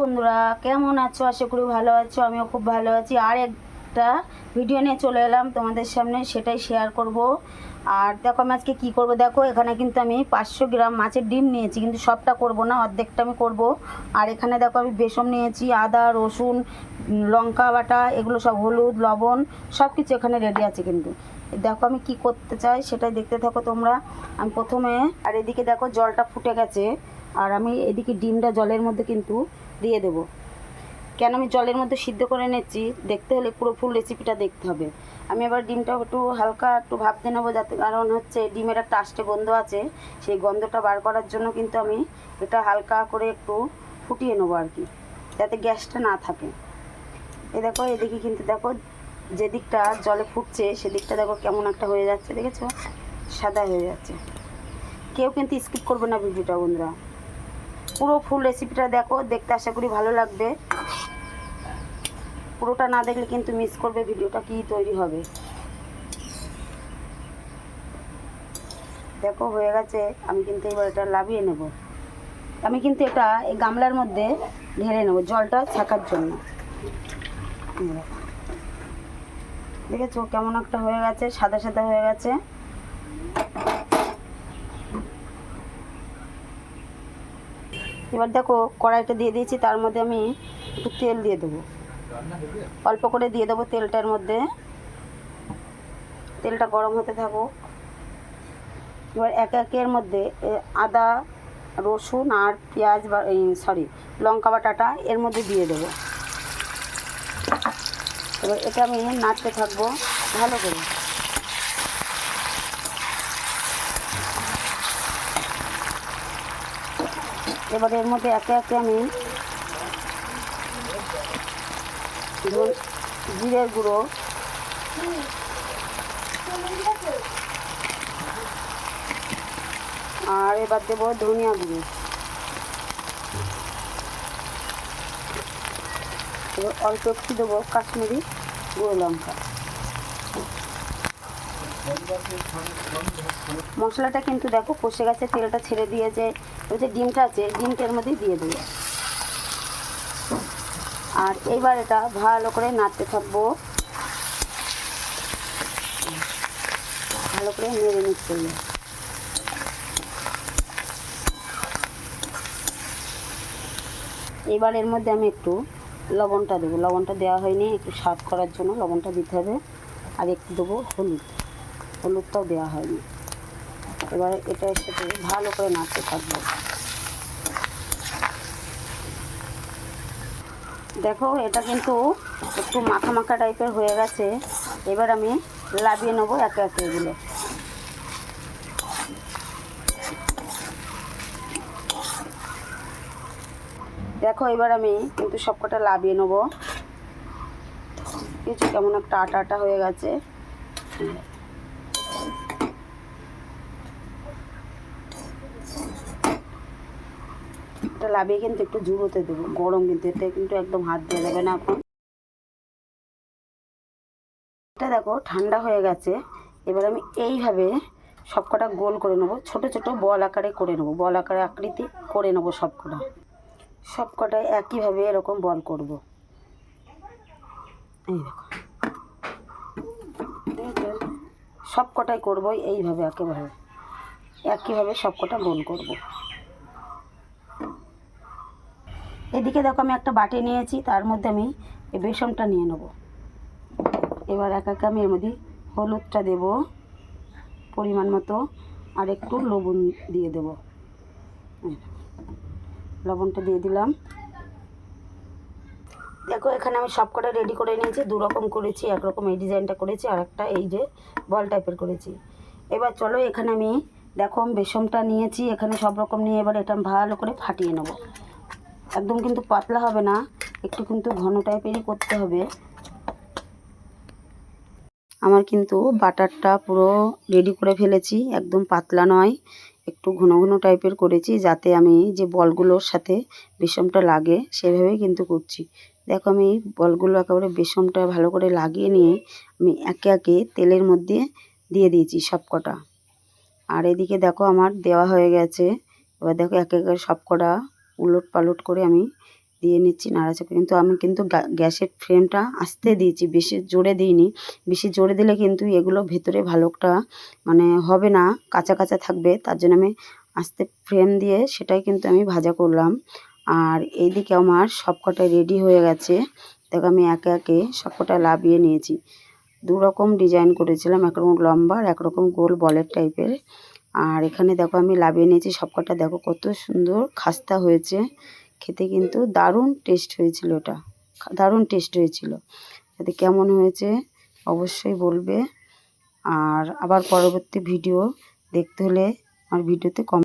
বন্ধুরা, কেমন আছো? আশা করি ভালো আছো, আমিও খুব ভালো আছি। আর একটা ভিডিও নিয়ে চলে এলাম তোমাদের সামনে, সেটাই শেয়ার করব। আর দেখো, আমি আজকে কী করব? দেখো, এখানে কিন্তু আমি পাঁচশো গ্রাম মাছের ডিম নিয়েছি, কিন্তু সবটা করব না, অর্ধেকটা আমি করব। আর এখানে দেখো, আমি বেসন নিয়েছি, আদা, রসুন লঙ্কা বাটা, এগুলো সব হলুদ, লবণ সব কিছু এখানে রেডি আছে কিন্তু। দেখো, আমি কি করতে চাই সেটাই দেখতে থাকো তোমরা। আমি প্রথমে, আর এদিকে দেখো, জলটা ফুটে গেছে। আর আমি এদিকে ডিমটা জলের মধ্যে কিন্তু দিয়ে দেব। কেন আমি জলের মধ্যে সিদ্ধ করে নিচ্ছি দেখতে হলে পুরো ফুল রেসিপিটা দেখতে হবে। আমি এবার ডিমটা একটু হালকা একটু ভাবতে নেব যাতে কারণ হচ্ছে ডিমের একটা আষ্টে গন্ধ আছে। সেই গন্ধটা বার করার জন্য কিন্তু আমি এটা হালকা করে একটু ফুটিয়ে নেব আর কি, যাতে গ্যাসটা না থাকে। এ দেখো, এদিকে কিন্তু দেখো, যে দিকটা জলে ফুটছে সেদিকটা দেখো কেমন একটা হয়ে যাচ্ছে, দেখেছ? সাদা হয়ে যাচ্ছে। কেউ কিন্তু স্কিপ করবে না ভিডিওটা বন্ধুরা। পুরো ফুল রেসিপিটা দেখো, দেখতে আশা করি ভালো লাগবে। পুরোটা না দেখলে কিন্তু মিস করবে ভিডিওটা কি তৈরি হবে। দেখো, হয়ে গেছে। আমি কিন্তু এবার এটা লাভিয়ে নেব। আমি কিন্তু এটা এই গামলার মধ্যে ঢেলে নেব, জলটা ছাকার জন্য। দেখেছ কেমন একটা হয়ে গেছে, সাদা সাদা হয়ে গেছে। এবার দেখো কড়াইটা দিয়ে দিয়েছি, তার মধ্যে আমি একটু তেল দিয়ে দেবো। অল্প করে দিয়ে দেবো তেলটার মধ্যে। তেলটা গরম হতে থাকুক। এবার এক একের মধ্যে আদা, রসুন আর পেঁয়াজ বা সরি, লঙ্কা বাটাটা এর মধ্যে দিয়ে দেবো। এবার এটা আমি নাড়তে থাকব ভালো করে। এবার এর মধ্যে একে একে আমি জিরের গুঁড়ো। আর এবার দেবো ধনিয়া গুঁড়ো। অল্প একটু দেবো কাশ্মীরি গুঁড়ো লঙ্কা। মশলাটা কিন্তু দেখো, কষে গেছে, তেলটা ছেড়ে দিয়েছে ওই যে ডিমটা আছে ডিমটার মধ্যেই দিয়ে দেবো। আর এইবার এটা ভালো করে নাড়তে থাকব। ভালো করে নেড়ে নিচ্ছে। এবার এর মধ্যে আমি একটু লবণটা দেবো। লবণটা দেওয়া হয়নি, একটু স্বাদ করার জন্য লবণটা দিতে হবে। আর একটু দেবো হলুদ। হলুদটাও দেওয়া হয়নি। এবার এটা সাথে ভালো করে নাড়তে থাকব। দেখো, এটা কিন্তু একটু মাখা মাখা টাইপের হয়ে গেছে। এবার আমি লাভিয়ে নেব একে একে এগুলো। দেখো, এবার আমি কিন্তু সবকটা লাভিয়ে নেব। কিছু কেমন একটা আটা আটা হয়ে গেছে। এটা লাভিয়ে কিন্তু একটু জুড়োতে দেবো। গরম কিন্তু এতে কিন্তু একদম হাত দেওয়া যাবে না এখন। এটা দেখো, ঠান্ডা হয়ে গেছে। এবার আমি এইভাবে সবকটা গোল করে নেব। ছোট ছোট বল আকারে করে নেব। বল আকারে আকৃতি করে নেব সবকটা। সবকটাই একইভাবে এরকম বল করব। এই দেখো। সব কটাই করব এইভাবে একেবারে। একইভাবে সব কটা গোল করব। এদিকে দেখো আমি একটা বাটি নিয়েছি, তার মধ্যে আমি এই বেসনটা নিয়ে নেব। এবার এক একে আমি এর মধ্যে হলুদটা দেব পরিমাণ মতো, আর একটু লবণ দিয়ে দেব। লবণটা দিয়ে দিলাম। দেখো, এখানে আমি সব কটা রেডি করে নিয়েছি দু রকম করেছি, একরকম এই ডিজাইনটা করেছি, আর একটা এই যে বল টাইপের করেছি। এবার চলো এখানে আমি, দেখো বেসনটা নিয়েছি, এখানে সব রকম নিয়ে এবার এটা ভালো করে ফাটিয়ে নেব। একদম কিন্তু পাতলা হবে না, একটু কিন্তু ঘন টাইপেরই করতে হবে। আমার কিন্তু বাটারটা পুরো রেডি করে ফেলেছি, একদম পাতলা নয়, একটু ঘন ঘন টাইপের করেছি যাতে আমি যে বলগুলোর সাথে বেসনটা লাগে সেভাবেই কিন্তু করছি। দেখো আমি বলগুলো একেবারে বেসনটা ভালো করে লাগিয়ে নিয়ে আমি একে একে তেলের মধ্যে দিয়ে দিয়েছি সব কটা আর এদিকে দেখো আমার দেওয়া হয়ে গেছে, এবার দেখো একে একে সব কটা উলট পালট করে আমি দিয়ে নিচ্ছি নাড়াচাড়া কিন্তু আমি কিন্তু গ্যা- গ্যাসের ফ্লেমটা আস্তে দিয়েছি, বেশি জোরে দিইনি। বেশি জোরে দিলে কিন্তু এগুলো ভেতরে ভালোটা মানে হবে না, কাঁচা কাঁচা থাকবে। তার জন্য আমি আস্তে ফ্লেম দিয়ে সেটাই কিন্তু আমি ভাজা করলাম। আর এইদিকে আমার সবকটা রেডি হয়ে গেছে। দেখো আমি একে একে সবকটা লাভিয়ে নিয়েছি। দু রকম ডিজাইন করেছিলাম, একরকম লম্বা আর একরকম গোল বলের টাইপের। আর এখানে দেখো আমি লাভিয়ে নিয়েছি সবকটা। দেখো কত সুন্দর খাস্তা হয়েছে। খেতে কিন্তু দারুণ টেস্ট হয়েছিল ওটা দারুণ টেস্ট হয়েছিল। তাতে কেমন হয়েছে অবশ্যই বলবে। আর আবার পরবর্তী ভিডিও দেখতে হলে আমার ভিডিওতে কম